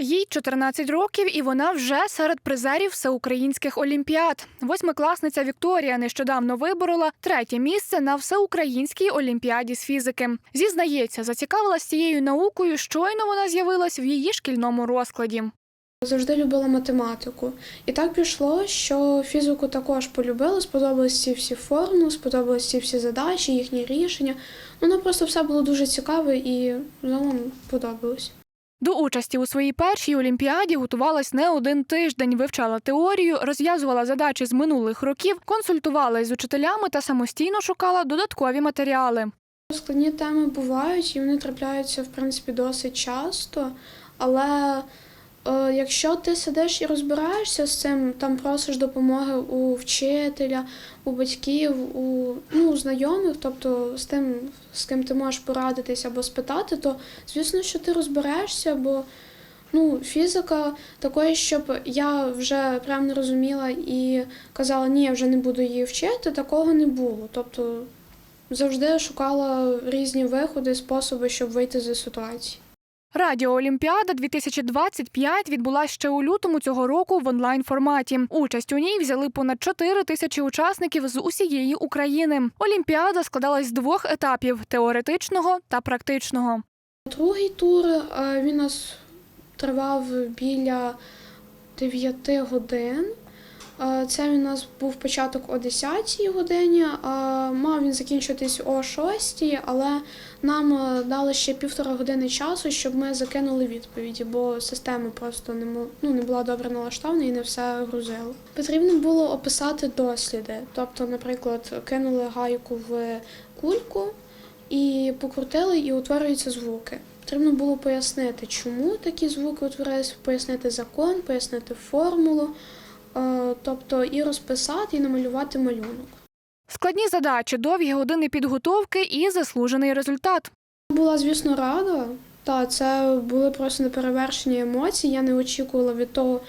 Їй 14 років, і вона вже серед призерів всеукраїнських олімпіад. Восьмикласниця Вікторія нещодавно виборола третє місце на всеукраїнській олімпіаді з фізики. Зізнається, зацікавилась цією наукою. Щойно вона з'явилась в її шкільному розкладі. Завжди любила математику. І так пішло, що фізику також полюбила, сподобались ці всі формули, сподобались ці всі задачі, їхні рішення. Ну, просто все було дуже цікаве і загалом подобалось. До участі у своїй першій олімпіаді готувалась не один тиждень, вивчала теорію, розв'язувала задачі з минулих років, консультувалась з учителями та самостійно шукала додаткові матеріали. Складні теми бувають, і вони трапляються, в принципі, досить часто. Але якщо ти сидиш і розбираєшся з цим, там просиш допомоги у вчителя, у батьків, у ну, у знайомих, тобто з тим, з ким ти можеш порадитись або спитати, то звісно, що ти розберешся, бо ну, фізика такої, щоб я вже прям не розуміла і казала, ні, я вже не буду її вчити, такого не було. Тобто завжди шукала різні виходи, способи, щоб вийти з ситуації. Радіоолімпіада 2025 відбулася ще у лютому цього року в онлайн форматі. Участь у ній взяли понад 4 тисячі учасників з усієї України. Олімпіада складалась з двох етапів теоретичного та практичного. Другий тур е, він нас тривав біля 9 годин. Е, Це у нас був початок о 10 годині, а мав він закінчитись о 6, але нам е, дали ще півтора години часу, щоб ми закинули відповіді, бо система просто не, ну, не була добре налаштована і не все грузило. Потрібно було описати досліди. Тобто, наприклад, кинули гайку в кульку і покрутили, і утворюються звуки. Потрібно було пояснити, чому такі звуки утворилися, пояснити закон, пояснити формулу, е, тобто і розписати, і намалювати малюнок. Складні задачі, довгі години підготовки і заслужений результат. Була, звісно, рада. Та це були просто неперевершені емоції. Я не очікувала від того,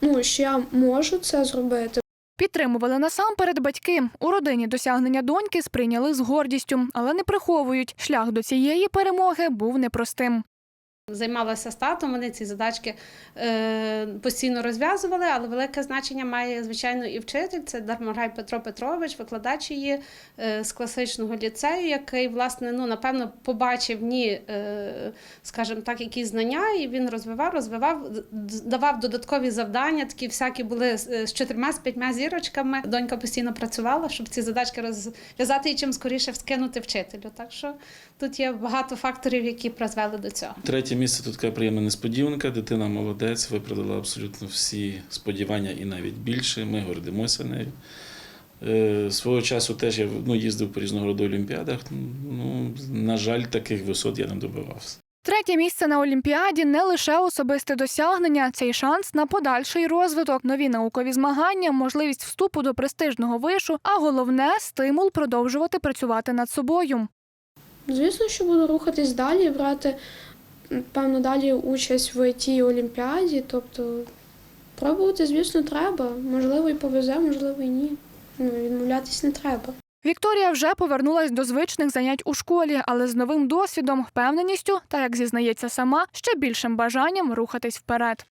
ну, що я можу це зробити. Підтримували насамперед батьки. У родині досягнення доньки сприйняли з гордістю, але не приховують. Шлях до цієї перемоги був непростим. Займалася з татом, вони ці задачки е, постійно розв'язували, але велике значення має, звичайно, і вчитель. Це Дармограй Петро Петрович, викладач її е, з класичного ліцею, який, власне, ну, напевно, побачив в ній, е, скажімо так, якісь знання, і він розвивав, розвивав, давав додаткові завдання, такі всякі були з чотирма, з п'ятьма зірочками. Донька постійно працювала, щоб ці задачки розв'язати і чим скоріше скинути вчителю. Так що тут є багато факторів, які призвели до цього. Третє місце тут така приємна несподіванка. Дитина молодець, виправдала абсолютно всі сподівання і навіть більше. Ми гордимося нею. Е, Свого часу теж я ну, їздив по різного роду олімпіадах. Ну, на жаль, таких висот я не добивався. Третє місце на Олімпіаді не лише особисте досягнення, це й шанс на подальший розвиток, нові наукові змагання, можливість вступу до престижного вишу, а головне стимул продовжувати працювати над собою. Звісно, що буду рухатись далі, брати, певно, далі участь в тій олімпіаді. Тобто пробувати, звісно, треба. Можливо, і повезе, можливо, і ні. Ну, відмовлятись не треба. Вікторія вже повернулась до звичних занять у школі, але з новим досвідом, впевненістю та, як зізнається сама, ще більшим бажанням рухатись вперед.